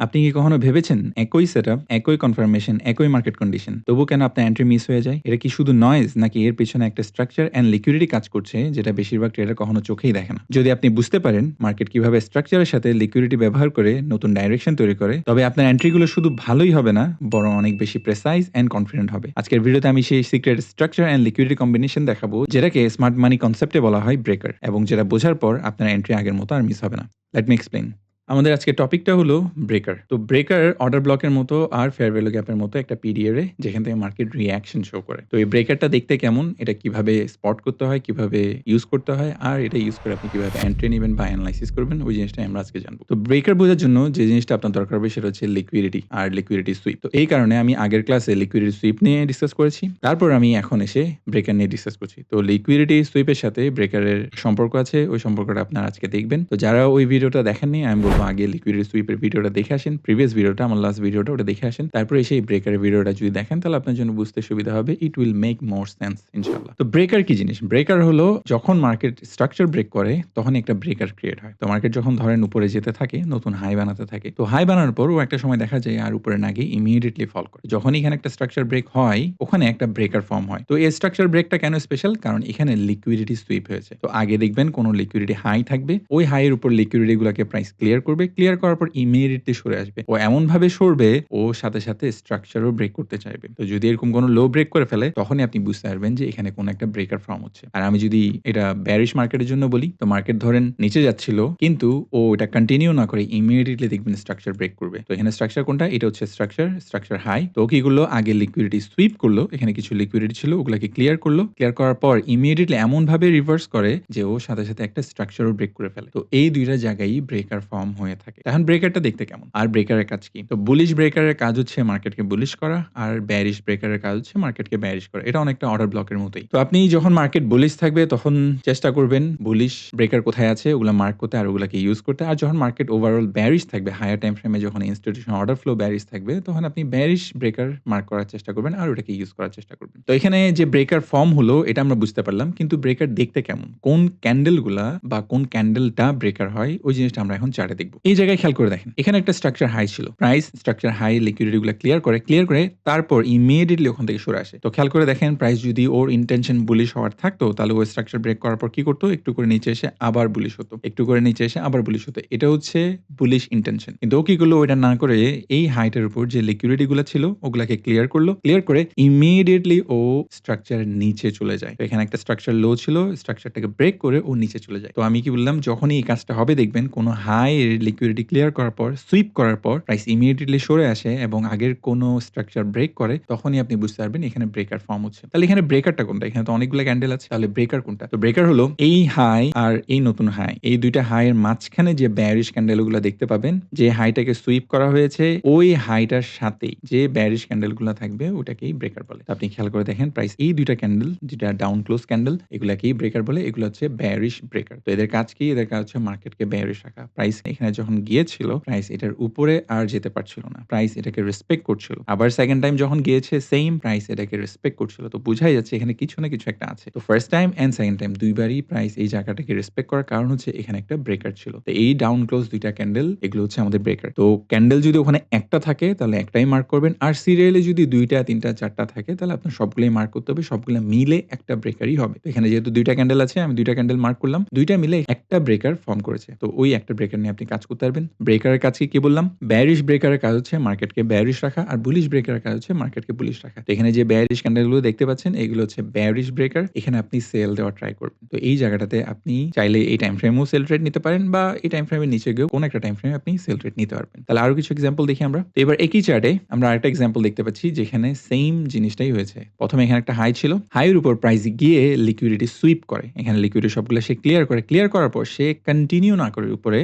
আপনি কি কখনো ভেবেছেন একই সেটআপ, একই কনফার্মেশন, একই মার্কেট কন্ডিশন তবু কেন আপনার এন্ট্রি মিস হয়ে যায়? এটা কি শুধু নয়েজ নাকি এর পেছনে একটা স্ট্রাকচার অ্যান্ড লিকুইডিটি কাজ করছে যেটা বেশিরভাগ ট্রেডার কখনো চোখেই দেখে না? যদি আপনি বুঝতে পারেন মার্কেট কীভাবে স্ট্রাকচারের সাথে লিকুইডিটি ব্যবহার করে নতুন ডাইরেকশন তৈরি করে তবে আপনার এন্ট্রিগুলো শুধু ভালোই হবে না বরং অনেক বেশি প্রেসাইজ অ্যান্ড কনফিডেন্ট হবে। আজকের ভিডিওতে আমি সেই secret structure and liquidity combination দেখাবো যেটাকে স্মার্ট মানি কনসেপ্টে বলা হয় ব্রেকার এবং যেটা বোঝার পর আপনার এন্ট্রি আগের মতো আর মিস হবে না। Let me explain. আমাদের আজকের টপিকটা হলো ব্রেকার। তো ব্রেকার অর্ডার ব্লকের মতো আর ফেয়ার ভ্যালু গ্যাপের মতো একটা এ যেখান থেকে মার্কেট রিয়াকশন শো করে। তো এই ব্রেকারটা দেখতে কেমন? এটা কীভাবে স্পট করতে হয়, কীভাবে ইউজ করতে হয় আর এটা ইউজ করে আপনি কীভাবে এন্ট্রি নেবেন বা এনালাইসিস করবেন ওই জিনিসটাই আমরা আজকে জানব। তো ব্রেকার বোঝার জন্য যে জিনিসটা আপনার দরকার হবে সেটা হচ্ছে লিকুইডিটি আর লিকুইডিটি সুইপ। তো এই কারণে আমি আগের ক্লাসে লিকুইডিটি সুইপ নিয়ে ডিসকাস করেছি। তারপর আমি এখন এসে ব্রেকার নিয়ে ডিসকাস করছি। তো লিকুইডিটি সুইপের সাথে ব্রেকারের সম্পর্ক আছে। ওই সম্পর্কটা আপনারা আজকে দেখবেন। তো যারা ওই ভিডিওটা দেখেননি আমি আগে লিকুইডিটি সুইপের ভিডিওটা দেখে আসেন। প্রিভিয়াস ভিডিওটা আমার লাস্ট ভিডিওটা ওটা দেখে আসেন। তারপরে এসে এই ব্রেকারের ভিডিওটা যদি দেখেন, তাহলে আপনার জন্য বুঝতে সুবিধা হবে। It will make more sense ইনশাআল্লাহ। তো ব্রেকার কি জিনিস? ব্রেকার হলো যখন মার্কেট স্ট্রাকচার ব্রেক করে তখন একটা ব্রেকার ক্রিয়েট হয়। তো মার্কেট যখন ধরেন উপরে যেতে থাকে, নতুন হাই বানাতে থাকে। তো হাই বানানোর পর ও একটা সময় দেখা যায় আর উপরে না গিয়ে ইমিডিয়েটলি ফল করে। যখন এখানে একটা স্ট্রাকচার ব্রেক হয়, ওখানে একটা ব্রেকার ফর্ম হয়। তো এই স্ট্রাকচার ব্রেকটা কেন স্পেশাল? কারণ এখানে লিকুইডিটি সুইপ হয়েছে। তো আগে দেখবেন কোন লিকুইডিটি হাই থাকবে। ওই হাই এর উপর লিকুইডিটি গুলাকে প্রাইস ক্লিয়ার করবে। ক্লিয়ার করার পর ইমিডিয়েটলি সরে আসবে। ও এমনভাবে সরবে ও সাথে, সাথে স্ট্রাকচারও ব্রেক করতে চাইবে। তো যদি এরকম কোনো লো ব্রেক করে ফেলে তখনই আপনি বুঝতে পারবেন যে এখানে কোন একটা ব্রেকার ফর্ম হচ্ছে। আর আমি যদি এটা বেয়ারিশ মার্কেটের জন্য বলি তো মার্কেট ধরেন নিচে যাচ্ছিল কিন্তু ও এটা কন্টিনিউ না করে ইমিডিয়েটলি দেখবেন স্ট্রাকচার ব্রেক করবে। তো এখানে স্ট্রাকচার কোনটা? এটা হচ্ছে স্ট্রাকচার, স্ট্রাকচার হাই। তো কি করল? আগে লিকুইডিটি সুইপ করল। এখানে কিছু লিকুইডিটি ছিল ওগুলাকে ক্লিয়ার করল। ক্লিয়ার করার পর ইমিডিয়েটলি এমন ভাবে রিভার্স করে যে ও সাথে, সাথে একটা স্ট্রাকচারও ব্রেক করে ফেলে। তো এই ২ টা জায়গায়ই ব্রেকার ফর্ম হয়ে থাকে। এখন ব্রেকারটা দেখতে কেমন? আর ব্রেকারের কাজ কি? তো বুলিশ ব্রেকারের কাজ হচ্ছে মার্কেটকে বুলিশ করা, আর ব্যারিশ ব্রেকারের কাজ হচ্ছে মার্কেটকে ব্যারিশ করা। এটা অনেকটা অর্ডার ব্লকের মতোই। তো আপনি যখন মার্কেট বুলিশ থাকবে, তখন চেষ্টা করবেন বুলিশ ব্রেকার কোথায় আছে, ওগুলা মার্ক করতে আর ওগুলাকে ইউজ করতে। আর যখন মার্কেট ওভারঅল বেয়ারিশ থাকবে হায়ার টাইম ফ্রেমে যখন ইনস্টিটিউশন অর্ডার ফ্লো বেয়ারিশ থাকবে, তখন আপনি ব্যারিশ ব্রেকার মার্ক করার চেষ্টা করবেন আর ওটাকে ইউজ করার চেষ্টা করবেন। তো এখানে যে ব্রেকার ফর্ম হলো, এটা আমরা বুঝতে পারলাম। কিন্তু ব্রেকার দেখতে কেমন? কোন ক্যান্ডেলগুলা বা কোন ক্যান্ডেলটা ব্রেকার হয়, ওই জিনিসটা আমরা এখন চার্টে দেখব। এই জায়গায় খেয়াল করে দেখেন। এখানে একটা স্ট্রাকচার হাই ছিল। প্রাইস স্ট্রাকচার হাই লিকুইডিটি গুলা ক্লিয়ার করে। ক্লিয়ার করে তারপর ইমিডিয়েটলি ওখান থেকে সরে আসে। তো খেয়াল করে দেখেন প্রাইস যদি ওর ইনটেনশন বুলিশ হওয়ার থাকতো, তাহলে ও স্ট্রাকচার ব্রেক করার পর কি করতো? একটু করে নিচে এসে আবার বুলিশ হতো। একটু করে নিচে এসে আবার বুলিশ হতো। এটা হচ্ছে বুলিশ ইনটেনশন। কিন্তু ও কি করল? ওইটা না করে এই হাইটার উপর যে লিকুইডিটি গুলো ছিল, ওগুলাকে ক্লিয়ার করল। ক্লিয়ার করে ইমিডিয়েটলি ও স্ট্রাকচারের নিচে চলে যায়। এখানে একটা স্ট্রাকচার লো ছিল। স্ট্রাকচারটাকে ব্রেক করে ও নিচে চলে যায়। তো আমি কি বললাম? যখনই এই কাজটা হবে, দেখবেন কোনো হাই এর লিকুইডিটি ক্লিয়ার করার পর সুইপ করার পর প্রাইস ইমিডিয়েটলি সরে আসে এবং আগের কোন স্ট্রাকচার ব্রেক করে, তখনই আপনি বুঝতে পারবেন এখানে ব্রেকার ফর্ম হচ্ছে। তাহলে এখানে ব্রেকারটা কোনটা? এখানে তো অনেকগুলো ক্যান্ডেল আছে। তাহলে ব্রেকার কোনটা? তো ব্রেকার হলো এই হাই আর এই নতুন হাই। এই ২ টা হাই এর মাঝখানে যে বেয়ারিশ ক্যান্ডেলগুলা দেখতে পাবেন, যে হাইটাকে সুইপ করা হয়েছে, ওই হাইটার সাথেই যে ব্যারিশ ক্যান্ডেলগুলা থাকবে, ওটাকেই ব্রেকার বলে। আপনি খেয়াল করে দেখেন প্রাইস এই দুইটা ক্যান্ডেল যেটা ডাউন ক্লোজ ক্যান্ডেল এগুলাকেই ব্রেকার বলে। এগুলো হচ্ছে ব্যারিশ ব্রেকার। তো এদের কাজ কি? এদের কাজ হচ্ছে মার্কেটকে বেয়ারিশ রাখা। প্রাইস এখানে যখন গিয়েছিল প্রাইস এটার উপরে আর যেতে পারছিল না। প্রাইস এটাকে রেসপেক্ট করছিল। আবার সেকেন্ড টাইম যখন গিয়েছে সেম প্রাইস এটাকে রেসপেক্ট করছিল। তো বুঝাই যাচ্ছে এখানে কিছু না কিছু একটা আছে। তো first time and second time দুইবারই price এই জায়গাটাকে রেসপেক্ট করার কারণ হচ্ছে এখানে একটা ব্রেকার ছিল। তো এই ডাউন ক্লোজ দুইটা ক্যান্ডেল এগুলো হচ্ছে আমাদের ব্রেকার। তো ক্যান্ডেল যদি ওখানে একটা থাকে তাহলে একটাই মার্ক করবেন। আর সিরিয়ালে যদি ২ টা, ৩ টা, ৪ টা থাকে তাহলে আপনার সবগুলোই মার্ক করতে হবে। সবগুলো মিলে একটা ব্রেকারই হবে। এখানে যেহেতু দুইটা ক্যান্ডেল আছে আমি দুইটা ক্যান্ডেল মার্ক করলাম। দুইটা মিলে একটা ব্রেকার ফর্ম করেছে। তো ওই একটা ব্রেকার নিয়ে আপনি কাজ করতে পারবেন। ব্রেকারের কাজ কি, বললাম? বেয়ারিশ ব্রেকারের কাজ হচ্ছে মার্কেটকে বেয়ারিশ রাখা আর বুলিশ ব্রেকারের কাজ হচ্ছে মার্কেটকে বুলিশ রাখা। এখানে যে বেয়ারিশ ক্যান্ডেলগুলো দেখতে পাচ্ছেন এগুলো হচ্ছে বেয়ারিশ ব্রেকার। এখানে আপনি সেল দেওয়ার ট্রাই করবেন। তো এই জায়গাটাতে আপনি চাইলে এই টাইম ফ্রেমেও সেল ট্রেড নিতে পারেন বা এই টাইম ফ্রেমের নিচে গিয়েও কোন একটা টাইম ফ্রেমে আপনি সেল ট্রেড নিতে পারবেন। তাহলে আরও কিছু এক্সাম্পল দেখি আমরা। তো এবার একই চার্টে আমরা আরেকটা এক্সাম্পল দেখতে পাচ্ছি যেখানে সেম জিনিসটাই হয়েছে। প্রথমে এখানে একটা হাই ছিল। হাই এর উপর প্রাইস গিয়ে লিকুইডিটি সুইপ করে। এখানে লিকুইডিটি সবগুলো সে ক্লিয়ার করে। ক্লিয়ার করার পর সে কন্টিনিউ না করে উপরে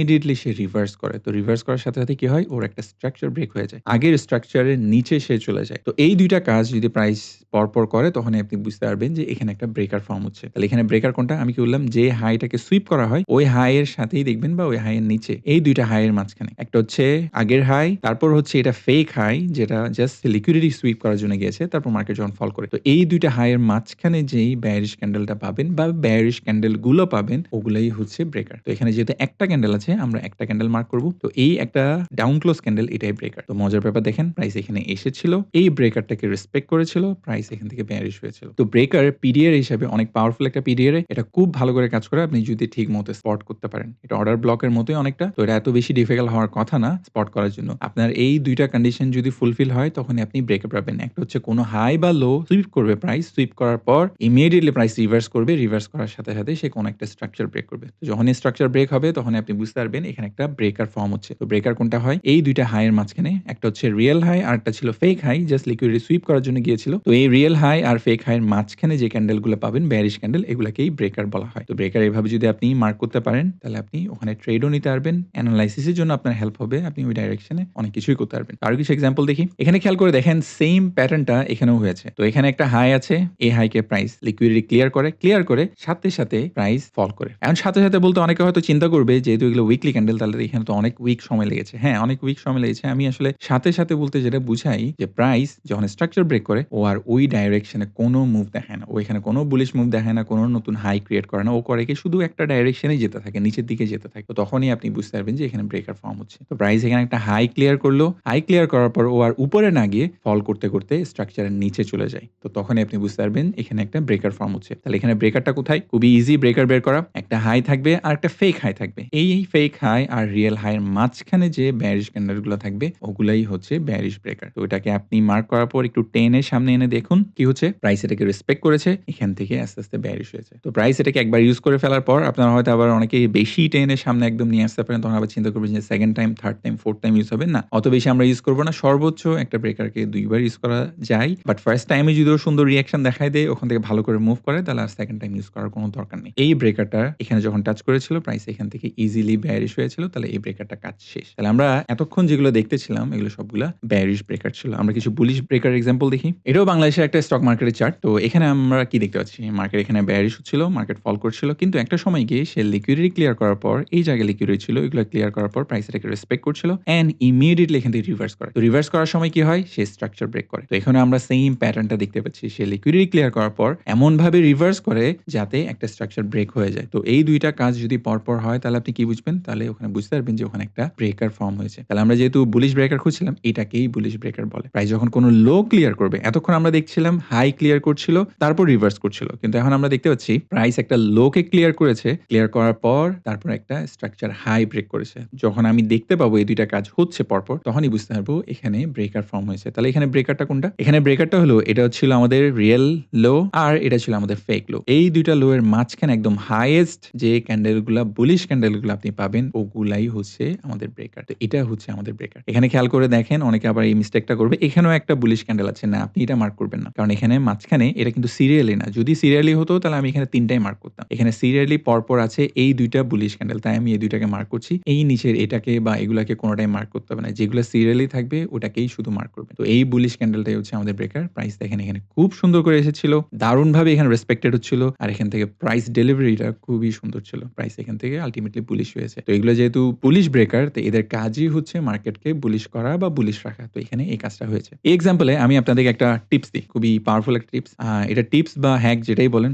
ইমিডিয়েটলি সে রিভার্স করে। তো রিভার্স করার সাথে, সাথে কি হয়? ওর একটা স্ট্রাকচার ব্রেক হয়ে যায়। আগের স্ট্রাকচারের নিচে সে চলে যায়। তো এই ২ টা কাজ যদি প্রাইস পরপর করে তখনই আপনি বুঝতে পারবেন যে এখানে একটা ব্রেকার ফর্ম হচ্ছে। তাহলে এখানে ব্রেকার কোনটা? আমি কি বললাম? যে হাইটাকে সুইপ করা হয় ওই হাই এর সাথেই দেখবেন বা ওই হাই এর নিচে এই ২ টা হাই এর মাঝখানে। একটা হচ্ছে আগের হাই তারপর হচ্ছে এটা ফেক হাই যেটা জাস্ট লিকুইডিটি সুইপ করার জন্য গিয়েছে। তারপর মার্কেট যখন ফল করে। তো এই ২ টা হাই এর মাঝখানে যেই বেয়ারিশ ক্যান্ডেলটা পাবেন বা বেয়ারিশ ক্যান্ডেলগুলো পাবেন ওগুলাই হচ্ছে ব্রেকার। তো এখানে যেহেতু একটা ক্যান্ডেল আছে আছে, আমরা একটা ক্যান্ডেল মার্ক করব। তো এই একটা ডাউন ক্লোজ ক্যান্ডেল এটাই ব্রেকার তো মজার ব্যাপার দেখেন প্রাইস এখানে এসেছিল। এই ব্রেকারটাকে রেসপেক্ট করেছিল প্রাইস এখান থেকে ব্যারিশ হয়েছিল। তো ব্রেকার পিডিআর হিসাবে অনেক পাওয়ারফুল একটা পিডিআর এটা খুব ভালো করে কাজ করে। আপনি যদি ঠিক মতো স্পট করতে পারেন। এটা অর্ডার ব্লকের মতোই অনেকটা। তো এটা এত বেশি ডিফিকাল্ট হওয়ার কথা না স্পট করার জন্য। আপনার এই দুইটা কন্ডিশন যদি ফুলফিল হয় তখন আপনি ব্রেকআপ পাবেন। একটা হচ্ছে কোনো হাই বা লো সুইপ করবে প্রাইস সুইপ করার পর ইমিডিয়েটলি প্রাইস রিভার্স করবে। রিভার্স করার সাথে সাথে সে কোনো একটা স্ট্রাকচার ব্রেক করবে। যখন স্ট্রাকচার ব্রেক হবে তখন আপনি বুঝতে পারবেন, এখানে একটা ব্রেকার ফর্ম হচ্ছে। তো ব্রেকার কোনটা হয়? এই দুইটা হাইয়ের মাঝখানে, একটা হচ্ছে রিয়েল হাই আর একটা ছিল fake high just liquidity sweep করার জন্য গিয়েছিল। তো এই রিয়েল হাই আর ফেক হাইয়ের মাঝখানে যে ক্যান্ডেলগুলো পাবেন ব্যারিশ ক্যান্ডেল এগুলাকেই ব্রেকার বলা হয়। তো ব্রেকার এভাবে যদি আপনি মার্ক করতে পারেন, তাহলে আপনি ওখানে ট্রেডও নিতে পারবেন অ্যানালাইসিসের জন্য আপনার হেল্প হবে, আপনি ওই ডাইরেকশনে অনেক কিছুই করতে পারবেন। আরও কিছু এক্সাম্পল দেখি। এখানে খেয়াল করে দেখেন সেম প্যাটার্নটা এখানেও হয়েছে। তো এখানে একটা হাই আছে, এই হাইকে প্রাইস লিকুইডিটি ক্লিয়ার করে ক্লিয়ার করে সাথে সাথে প্রাইস ফল করে। এখন সাথে সাথে বলতে অনেকে হয়তো চিন্তা করবে, যেহেতু এগুলো উইকলি ক্যান্ডেল তাহলে এখানে তো অনেক উইক সময় লেগেছে। হ্যাঁ অনেক উইক সময় লেগেছে। আমি আসলে সাথে সাথে বলতে যেটা বুঝাই যে প্রাইস যখন স্ট্রাকচার ব্রেক করে, ও আর ওই ডাইরেকশনে কোনো মুভ দেখায় না। ও এখানে কোনো বুলিশ মুভ দেখায় না, কোনো নতুন হাই ক্রিয়েট করে না। ও করে কি শুধু একটা ডাইরেকশনে যেতে থাকে, নিচের দিকে যেতে থাকে। তো তখনই আপনি বুঝতে পারবেন যে এখানে ব্রেকার ফর্ম হচ্ছে। তো প্রাইস এখানে একটা হাই ক্লিয়ার করল। হাই ক্লিয়ার করার পর ও আর উপরে না গিয়ে ফল করতে করতে স্ট্রাকচারের নিচে চলে যায়। তো তখনই আপনি বুঝতে পারবেন এখানে একটা ব্রেকার ফর্ম হচ্ছে। তাহলে এখানে ব্রেকারটা কোথায়? খুবই ইজি ব্রেকার বের করা। একটা হাই থাকবে আর একটা ফেক হাই থাকবে। এই ফেক হাই আর রিয়েল হাইয়ের মাঝখানে যে ব্যারিশ ক্যান্ডেলগুলো থাকবে, ওগুলাই হচ্ছে ব্যারিশ ব্রেকার তো এটাকে আপনি মার্ক করার পর একটু টেনের সামনে এনে দেখুন, কি হচ্ছে? প্রাইস এটাকে রেসপেক্ট করেছে, এখান থেকে আস্তে আস্তে ব্যারিশ হয়েছে। তো প্রাইস এটাকে একবার ইউজ করে ফেলার পর, আপনারা হয়তো আবার অনেকে বেশি টেনের সামনে একদম নিয়ে আসতে পারেন, তখন আবার চিন্তা করবেন যে second time third time fourth time use হবে। না, অত বেশি আমরা ইউজ করব না। সর্বোচ্চ একটা ব্রেকারকে দুইবার ইউজ করা যায়। বাট ফার্স্ট টাইমে যদি ওর সুন্দর রিয়াকশন দেখায় দেয়, ওখান থেকে ভালো করে মুভ করে, তাহলে আর সেকেন্ড টাইম ইউজ করার কোনো দরকার নেই। এই ব্রেকারটা এখানে যখন টাচ করেছিল প্রাইস এখান থেকে ইজিলি ব্যারিশ হয়েছিল, তাহলে এই ব্রেকারটা কাজ শেষ। তাহলে আমরা এতক্ষণ যেগুলো দেখতেছিলাম, এগুলো সবগুলা ব্যারিশ ব্রেকার ছিল। আমরা কিছু বুলিশ ব্রেকার এক্সাম্পল দেখি। এটাও বাংলাদেশের একটা স্টক মার্কেটের চার্ট তো এখানে আমরা কি দেখতে পাচ্ছি? মার্কেট এখানে ব্যারিশ হচ্ছিল মার্কেট ফল করছিল, কিন্তু একটা সময় গিয়ে সে লিকুইডিটি ক্লিয়ার করার পর, এই জায়গায় লিকুইডিটি ছিল, এগুলো ক্লিয়ার করার পর প্রাইস এটাকে রেসপেক্ট করছিল অ্যান্ড ইমিডিয়েটলি এখান থেকে রিভার্স করে। তো রিভার্স করার সময় কি হয়? সে স্ট্রাকচার ব্রেক করে। তো এখানে আমরা সেম প্যাটার্নটা দেখতে পাচ্ছি। সে লিকুইডিটি ক্লিয়ার করার পর এমন ভাবে রিভার্স করে, যাতে একটা স্ট্রাকচার ব্রেক হয়ে যায়। তো এই দুইটা কাজ যদি পরপর হয়, তাহলে আপনি কি বুঝবেন? তাহলে ওখানে বুঝতে পারবেন যে ওখানে একটা ব্রেকার ফর্ম হয়েছে। তাহলে আমরা যেহেতু বুলিশ ব্রেকার খুঁজছিলাম, এটাকেই বুলিশ ব্রেকার বলে। প্রায় যখন কোনো লো ক্লিয়ার করবে, এতক্ষণ আমরা দেখছিলাম হাই ক্লিয়ার করছিল, তারপর রিভার্স করছিল। কিন্তু এখন আমরা দেখতে পাচ্ছি প্রাইস একটা লোকে ক্লিয়ার করেছে। ক্লিয়ার করার পর তারপর একটা স্ট্রাকচার হাই ব্রেক করেছে। যখন আমি দেখতে পাবো এই দুইটা কাজ হচ্ছে পরপর, তখনই বুঝতে পারব এখানে ব্রেকার ফর্ম হয়েছে। তাহলে এখানে ব্রেকারটা কোনটা? এখানে ব্রেকারটা হলো, এটা ছিল আমাদের রিয়েল লো আর এটা ছিল আমাদের ফেক লো এই দুইটা লো এর মাঝখানে একদম হাইয়েস্ট যে ক্যান্ডেলগুলা বুলিশ ক্যান্ডেলগুলো আপনি পাবেন, ওগুলাই হচ্ছে আমাদের ব্রেকার তো এটা হচ্ছে আমাদের ব্রেকার এখানে খেয়াল করে দেখেন, অনেকে আবার এই মিস্টেকটা করবে। এখানেও একটা বুলিশ ক্যান্ডেল আছে। না, আপনি এটা মার্ক করবেন না। কারণ এখানে মাঝখানে এটা কিন্তু সিরিয়ালি না। যদি সিরিয়ালি হতো, তাহলে আমি এখানে তিনটাই মার্ক করতাম। এখানে সিরিয়ালি পরপর আছে এই দুইটা বুলিশ ক্যান্ডেল তাই আমি এই দুইটাকে মার্ক করছি। এই নিচের এটাকে বা এগুলাকে কোনোটাই মার্ক করতে হবে না। যেগুলো সিরিয়ালি থাকবে, ওটাকেই শুধু মার্ক করবে তো এই বুলিশ ক্যান্ডেলটাই হচ্ছে আমাদের ব্রেকার প্রাইস দেখেন, এখানে খুব সুন্দর করে এসেছিল। দারুণভাবে এখানে রেসপেক্টেড হচ্ছিল আর এখান থেকে প্রাইস ডেলিভারিটা খুবই সুন্দর ছিল। প্রাইস এখান থেকে আলটিমেটলি বুলিশ হয়েছে। তো এগুলো যেহেতু পুলিশ ব্রেকার, তো এদের কাজই হচ্ছে মার্কেটকে বুলিশ করা বা বুলিশ রাখা। তো এখানে এই কাজটা হয়েছে। এই এক্সাম্পলে আমি আপনাদেরকে একটা টিপস দিই। খুবই পাওয়ারফুল একটা টিপস এটা টিপস বা হ্যাক যেটাই বলেন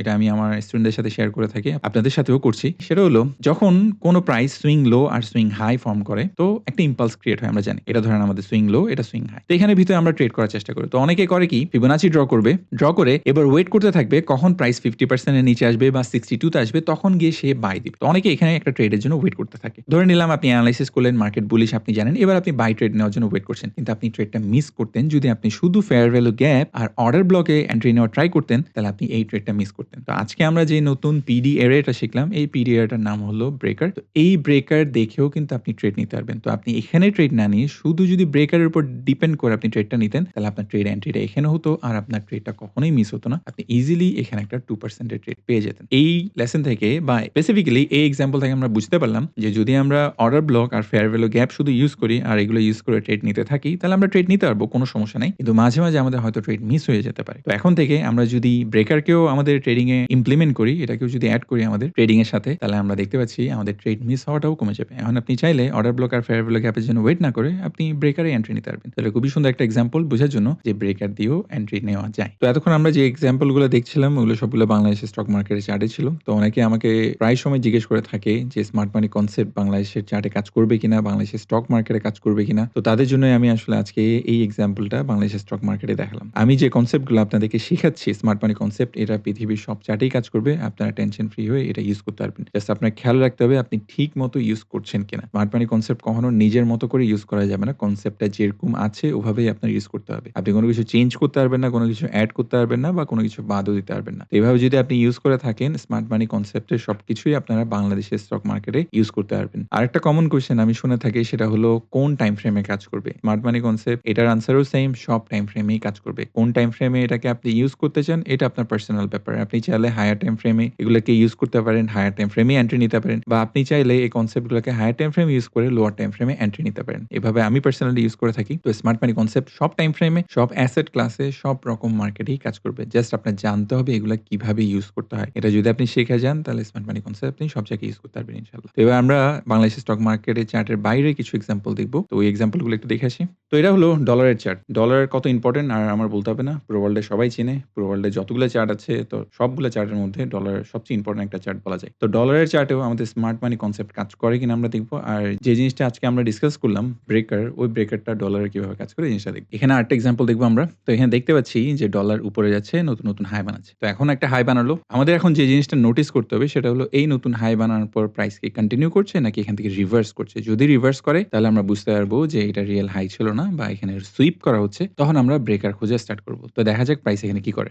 এটা আমি আমার স্টুডেন্টদের সাথে শেয়ার করে থাকি। আপনাদের সাথেও করছি। সেটা হলো, যখন কোনো প্রাইস সুইং লো আর সুইং হাই ফর্ম করে, তো একটা ইম্পালস ক্রিয়েট হয়, আমরা জানি। এটা ধরেন আমাদের সুইং লো এটা সুইং হাই তো এখানে ভিতরে আমরা ট্রেড করার চেষ্টা করি। তো অনেকে করে কি ফিবোনাচি ড্র করবে। ড্র করে, এবার ওয়েট করতে থাকবে, কখন প্রাইস ফিফটি পার্সেন্টের নিচে আসবে বা সিক্সটি টুতে আসবে, তখন গিয়ে সে বাই দিবে। তো অনেকে এখানে একটা ট্রেডের জন্য ওয়েট করতে থাকে। ধরে নিলাম আপনি অ্যানালাইসিস করলেন মার্কেট বুলিশ আপনি জানেন, এবার আপনি বাই ট্রেড নেওয়ার জন্য ওয়েট করছেন। কিন্তু আপনি ট্রেডটা মিস করতেন, যদি আপনি শুধু ফেয়ার ভ্যালু গ্যাপ আর অর্ডার ব্লকে এন্ট্রি নেওয়া ট্রাই করতেন, তাহলে আপনি এই ট্রেডটা মিস করতেন। তো আজকে আমরা যে নতুন পিডি এরিয়াটা শিখলাম, এই পিডি এরিয়াটার নাম হলো ব্রেকার তো এই ব্রেকার দেখেও কিন্তু আপনি ট্রেড নিতে পারবেন। তো আপনি এখানে ট্রেড না নিয়ে শুধু যদি ব্রেকারের উপর ডিপেন্ড করে আপনি ট্রেডটা নিতেন, তাহলে আপনার ট্রেড এন্ট্রিটা এখানে হতো আর আপনার ট্রেডটা কখনোই মিস হতো না। আপনি ইজিলি এখানে একটা টু পার্সেন্টের ট্রেড পেয়ে যেতেন। এই লেসন থেকে বা স্পেসিফিক্যালি এই এক্সাম্পল থেকে আমরা বুঝতে পারলাম যে যদি আমরা অর্ডার ব্লক আর ফেয়ার ভ্যালু গ্যাপ শুধু ইউজ করি আর এগুলো ইউজ করে ট্রেড নিতে থাকি, তাহলে আমরা ট্রেড নিতে পারব, কোনো সমস্যা নেই। কিন্তু মাঝে মাঝে আমাদের হয়তো ট্রেড মিস হয়ে যেতে পারে। তো এখন থেকে আমরা যদি ব্রেকারকেও আমাদের ট্রেডিং এ ইমপ্লিমেন্ট করি, এটাকেও যদি অ্যাড করি আমাদের ট্রেডিং এর সাথে, তাহলে আমরা দেখতে পাচ্ছি আমাদের ট্রেড মিস হওয়াটাও কমে যাবে। এখন আপনি চাইলে অর্ডার ব্লক আর ফেয়ার ভ্যালু গ্যাপের জন্য ওয়েট না করে আপনি ব্রেকারে এন্ট্রি নিতে পারবেন। তাহলে খুবই সুন্দর একটা এক্সাম্পল বোঝার জন্য যে ব্রেকার দিয়েও এন্ট্রি নেওয়া যায়। তো এতক্ষণ আমরা যে এক্সাম্পলগুলো দেখছিলাম, ওগুলো সবগুলো বাংলাদেশের স্টক মার্কেটের চার্টে ছিল। তো অনেকে আমাকে প্রায় সময় জিজ্ঞেস করে থাকে যে স্মার্ট মানি কনসেপ্ট বাংলাদেশের চার্টে কাজ করবে কিনা, বাংলাদেশের স্টক মার্কেটে কাজ করবে কিনা। তো তাদের জন্য আমি আসলে আজকে এই এক্সাম্পলটা বাংলাদেশের স্টক মার্কেটে দেখালাম। আমি যে কনসেপ্টগুলো আপনাদেরকে শিখাচ্ছি স্মার্ট মানি কনসেপ্ট এটা পৃথিবীর সব চার্টেই কাজ করবে। আপনারা টেনশন ফ্রি হয়ে এটা ইউজ করতে পারবেন। জাস্ট আপনার খেয়াল রাখতে হবে আপনি ঠিক মতো ইউজ করছেন কিনা। স্মার্ট মানি কনসেপ্ট কখনো নিজের মতো করে ইউজ করা যাবে না। কনসেপ্টটা যেরকম আছে ওভাবেই আপনার ইউজ করতে হবে। আপনি কোনো কিছু চেঞ্জ করতে পারবেন না, কোনো কিছু অ্যাড করতে পারবেন না বা কোনো কিছু বাদও দিতে পারবেন না। এভাবে যদি আপনি ইউজ করে থাকেন স্মার্ট মানি কনসেপ্টের সবকিছুই আপনারা বাংলাদেশের স্টক মার্কেটে ইউজ করতে পারবেন। আরেকটা কমন কোয়েশ্চেন আমি শুনে থাকি সেটা হলো কোন টাইম ফ্রেমে কাজ করবে। স্মার্ট মানি কনসেপ্ট এটার আনসারও সেম সব টাইম ফ্রেমেই কাজ করবে। কোন টাইম ফ্রেমে এটাকে আপনি ইউজ করতে চান এটা আপনার পার্সোনাল ব্যাপার। আপনি চাইলে হায়ার টাইম ফ্রেমে এগুলোকে ইউজ করতে পারেন, হায়ার টাইম ফ্রেমে এন্ট্রি নিতে পারেন বা আপনি চাইলে এই কনসেপ্টগুলোকে হায়ার টাইম ফ্রেম ইউজ করে লোয়ার টাইম ফ্রেমে এন্ট্রি নিতে পারেন। এভাবে আমি পার্সোনালি ইউজ করে থাকি। তো স্মার্ট মানি কনসেপ্ট সব টাইম ফ্রেমে, সব অ্যাসেট ক্লাসে, সব রকম মার্কেটেই কাজ করবে। জাস্ট আপনার জানতে হবে এগুলা কীভাবে ইউজ করতে হয়। এটা যদি আপনি শিখে যান তাহলে স্মার্ট মানি কনসেপ্ট আপনি সব জায়গায় ইউজ করতে পারবেন ইনশাআল্লাহ। তো এবার আমরা বাংলাদেশের স্টক মার্কেটের চার্টের বাইরে কিছু এক্সাম্পল দেখব তো ওই এক্সাম্পলগুলো একটু দেখে আসি। তো এটা হলো ডলারের চার্ট। ডলার কত ইম্পোর্টেন্ট আর আমার বলতে হবে না। পুরো ওয়ার্ল্ডে সবাই চেনে। পুরো ওয়ার্ল্ডে যতগুলো চার্ট আছে তো সবগুলো চার্টের মধ্যে ডলার সবচেয়ে ইম্পোর্টেন্ট একটা চার্ট বলা যায়। তো ডলারের চার্টেও আমাদের স্মার্ট মানি কনসেপ্ট কাজ করে কিনা আমরা দেখব আর যে জিনিসটা আজকে আমরা ডিসকাস করলাম ব্রেকার ওই ব্রেকারটা ডলারে কীভাবে কাজ করে জিনিসটা দেখব। এখানে আরেকটা এক্সাম্পল দেখব আমরা। তো এখানে দেখতে পাচ্ছি যে ডলার উপরে যাচ্ছে নতুন, নতুন হাই বানাচ্ছে। তো এখন একটা হাই বানালো। আমাদের এখন যে জিনিসটা নোটিস করতে হবে সেটা হলো এই নতুন হাই বানানোর পর প্রাইস কি কন্টিনিউ করছে নাকি এখান থেকে রিভার্স করছে। যদি রিভার্স করে, তাহলে আমরা বুঝতে পারব যে এটা রিয়েল হাই ছিল না বা এখানে সুইপ করা হচ্ছে। তখন আমরা ব্রেকার খোঁজা স্টার্ট করব তো দেখা যাক প্রাইস এখানে কি করে।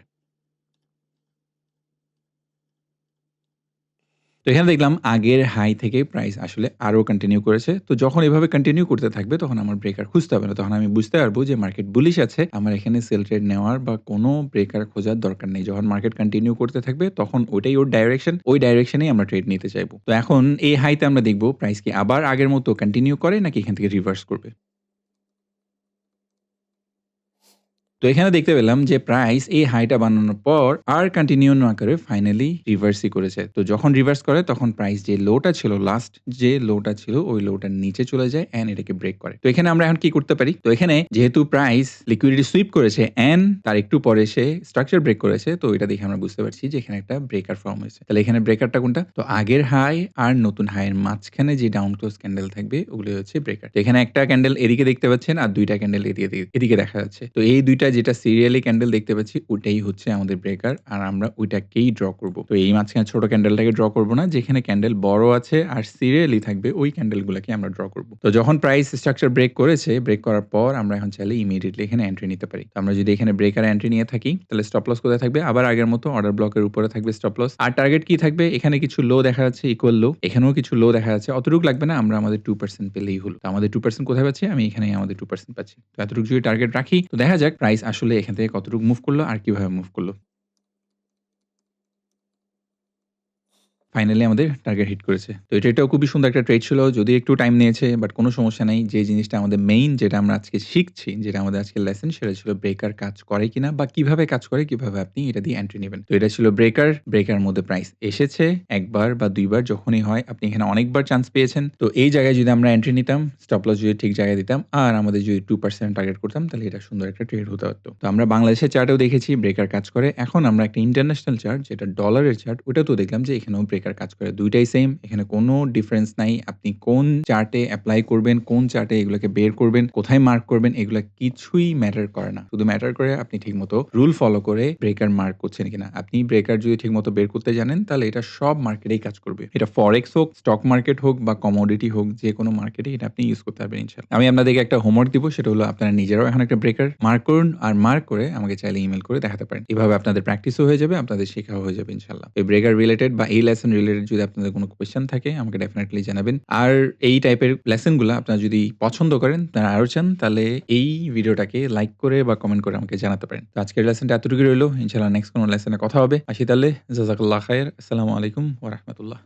তো এখানে দেখলাম আগের হাই থেকে প্রাইস আসলে আরও কন্টিনিউ করেছে। তো যখন এভাবে কন্টিনিউ করতে থাকবে, তখন আমার ব্রেকার খুঁজতে হবে না। তখন আমি বুঝতে পারব যে মার্কেট বুলিশ আছে। আমার এখানে সেল ট্রেড নেওয়ার বা কোনো ব্রেকার খোঁজার দরকার নেই। যখন মার্কেট কন্টিনিউ করতে থাকবে, তখন ওইটাই ওর ডাইরেকশন। ওই ডাইরেকশনেই আমরা ট্রেড নিতে চাইব। তো এখন এই হাইতে আমরা দেখব প্রাইস কি আবার আগের মতো কন্টিনিউ করে নাকি এখান থেকে রিভার্স করবে। তো এখানে দেখতে পেলাম যে প্রাইস এই হাইটা বানানোর পর আর কন্টিনিউ না করে ফাইনালি রিভার্সই করেছে। তো যখন রিভার্স করে, তখন প্রাইস যে লোটা ছিল লাস্ট যে লোটা ছিল, ওই লোটার নিচে চলে যায় অ্যান্ড এটাকে ব্রেক করে। তো এখানে আমরা এখন কি করতে পারি? তো এখানে যেহেতু প্রাইস লিকুইডিটি সুইপ করেছে অ্যান্ড তার একটু পরে সে স্ট্রাকচার ব্রেক করেছে। তো এটা দেখে আমরা বুঝতে পারছি যে এখানে একটা ব্রেকার ফর্ম হয়েছে। তাহলে এখানে ব্রেকারটা কোনটা? তো আগের হাই আর নতুন হাইয়ের মাঝখানে যে ডাউন ক্লোজ ক্যান্ডেল থাকবে ওগুলো হচ্ছে ব্রেকার। এখানে একটা ক্যান্ডেল এদিকে দেখতে পাচ্ছেন আর দুইটা ক্যান্ডেল এদিকে এদিকে দেখা যাচ্ছে। তো এই ২ টা যেটা সিরিয়ালি ক্যান্ডেল দেখতে পাচ্ছি ওটাই হচ্ছে আমাদের ব্রেকার আর আমরা ওইটাকেই ড্র করব। তো এই মাঝখানে ছোট ক্যান্ডেলটাকে ড্র করব না। যেখানে ক্যান্ডেল বড় আছে আর সিরিয়ালি থাকবে ওই ক্যান্ডেলগুলোকে আমরা ড্র করব। তো যখন প্রাইস স্ট্রাকচার ব্রেক করেছে, ব্রেক করার পর আমরা এখন চাইলে ইমিডিয়েটলি এখানে এন্ট্রি নিতে পারি। তো আমরা যদি এখানে ব্রেকার এন্ট্রি নিয়ে থাকি তাহলে স্টপ লস কোথায় থাকবে? আবার আগের মতো অর্ডার ব্লকের উপরে থাকবে স্টপ লস। আর টার্গেট কি থাকবে? এখানে কিছু লো দেখা যাচ্ছে ইকুয়াল লো। এখানেও কিছু লো দেখা যাচ্ছে। অতটুকু লাগবে না আমরা আমাদের টু পার্সেন্ট পেলেই হলো। আমাদের টু পার্সেন্ট কোথায় পাচ্ছি? আমি এখানেই আমাদের টু পার্সেন্ট পাচ্ছি। তো এতটুকু যদি টার্গেট রাখি তো দেখা যাক প্রাইস আসলে এখান থেকে কতটুকু মুভ করল আর কীভাবে মুভ করল। ফাইনালি আমাদের টার্গেট হিট করেছে। তো এটা এটাও খুবই সুন্দর একটা ট্রেড ছিল। যদি একটু টাইম নিয়েছে বাট কোনো সমস্যা নাই। যে জিনিসটা আমাদের মেইন যেটা আমরা আজকে শিখছি, যেটা আমাদের আজকের লেসন সেটা ছিল ব্রেকার কাজ করে কিনা বা কীভাবে কাজ করে, কীভাবে আপনি এটা দিয়ে এন্ট্রি নেবেন তো এটা ছিল ব্রেকার। ব্রেকার মধ্যে প্রাইস এসেছে একবার বা দুইবার যখনই হয় আপনি এখানে অনেকবার চান্স পেয়েছেন। তো এই জায়গায় যদি আমরা এন্ট্রি নিতাম, স্টপ লস যদি ঠিক জায়গায় দিতাম আর আমাদের যদি টু পার্সেন্ট টার্গেট করতাম তাহলে এটা সুন্দর একটা ট্রেড হতে পারত। তো আমরা বাংলাদেশের চার্টেও দেখেছি ব্রেকার কাজ করে। এখন আমরা একটা ইন্টারন্যাশনাল চার্ট যেটা ডলারের চার্ট ওটা তো দেখলাম যে এখানেও ব্রেকার কাজ করে। ২ টাই সেম। এখানে কোনো ডিফারেন্স নাই। আপনি কোন চার্টে এপ্লাই করবেন, কোন চার্টে এগুলোকে বের করবেন, কোথায় মার্ক করবেন এগুলা কিছুই ম্যাটার করে না। শুধু ম্যাটার করে আপনি ঠিকমতো রুল ফলো করে ব্রেকার মার্ক করছেন কিনা। আপনি ব্রেকার যদি ঠিকমতো বের করতে জানেন তাহলে এটা সব মার্কেটেই কাজ করবে। এটা ফরেক্স হোক, স্টক মার্কেট হোক বা কমোডিটি হোক যে কোনো মার্কেটে এটা আপনি ইউজ করতে পারবেন ইনশাআল্লাহ। আমি আপনাদেরকে একটা হোমওয়ার্ক দিব সেটা হলো আপনারা নিজেরাও এখন একটা ব্রেকার মার্ক করুন আর মার্ক করে আমাকে চাইলে ইমেল করে দেখাতে পারেন। এভাবে আপনাদের প্র্যাকটিসও হয়ে যাবে, আপনাদের শেখাও হয়ে যাবে ইনশাআল্লাহ। এই ব্রেকার রিলেটেড বা এই লেসন রিলেটেড যদি আপনাদের কোনো কোয়েশ্চেন থাকে আমাকে ডেফিনেটলি জানাবেন। আর এই টাইপের লেসেনগুলো গুলা আপনারা যদি পছন্দ করেন, আপনারা আরও চান তাহলে এই ভিডিওটাকে লাইক করে বা কমেন্ট করে আমাকে জানাতে পারেন। তো আজকের লেসনটা এতটুকু রইল। ইনশাআল্লাহ নেক্সট কোনো লেসনে কথা হবে। আসি তাহলে জাযাকাল্লাহ খায়ের আসসালামু আলাইকুম ওয়া রাহমাতুল্লাহ।